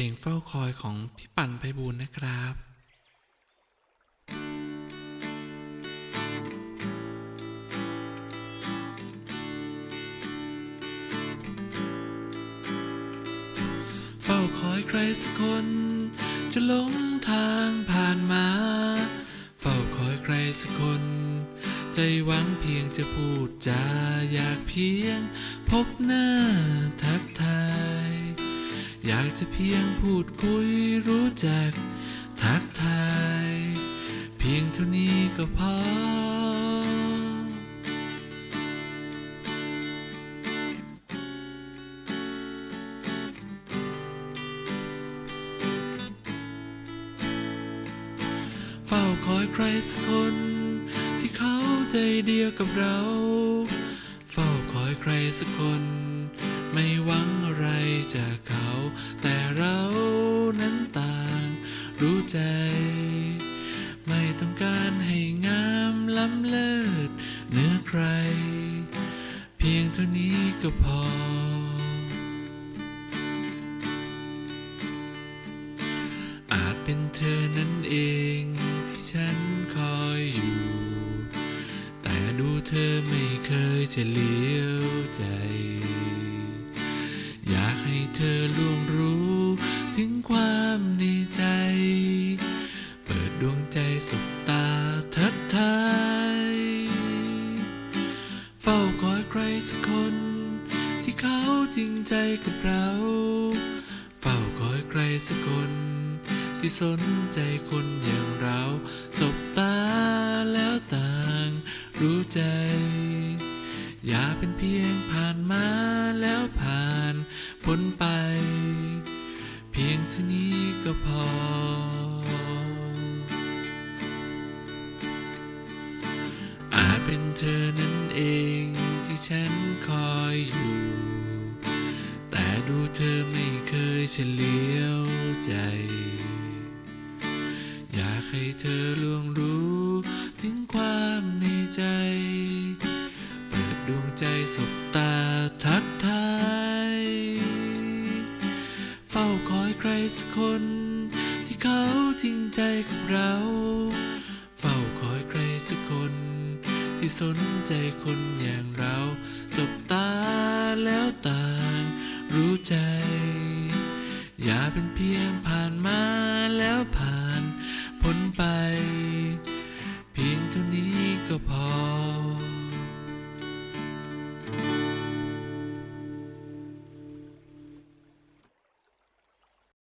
พลงเฝ้าคอยของพี่ปั่นไพบูลนะครับเฝ้าคอยใครสักคน จะหลงทางผ่านมา เฝ้าคอยใครสักคน ใจหวังเพียงจะพูดจาอยากเพียง พบหน้าทักทาย อยากจะเพียงพูดคุยรู้จัก ทักทาย เพียงเท่านี้ก็พอ เฝ้าคอยใครสักคน ที่เขาใจเดียวกับเรา เฝ้าคอยใครสักคน ไม่หวัง ไรจากเขา แต่เรานั้นต่าง รู้ใจ ไม่ต้องการให้งามล้ำเลิศเหนือใคร เพียงเท่านี้ก็พอ อาจเป็นเธอนั่นเองที่ฉันคอยอยู่ แต่ดูเธอไม่เคยจะเลี้ยวใจ เธอล่วงรู้ถึงความในใจ เปิดดวงใจสบตาทักทาย เฝ้าคอยใครสักคน ที่เขาจริงใจกับเรา เฝ้าคอยใครสักคน ที่สนใจคนอย่างเราสบตาแล้วต่างรู้ใจ อย่าเป็นเพียงผ่านมาแล้วผ่าน พ้นไป เพียงเท่านี้ก็พอ อาจเป็นเธอนั่นเองที่ฉันคอยอยู่ แต่ดูเธอไม่เคยเฉลียวใจ อยากให้เธอล่วงรู้ถึงความในใจ เปิดดวงใจสบตาทัก สักคน ที่เขาจริงใจกับเรา เฝ้าคอยใครสักคน ที่สนใจคนอย่างเราสบตาแล้วต่างรู้ใจ อย่าเป็นเพียงผ่านมาแล้วผ่านพ้นไป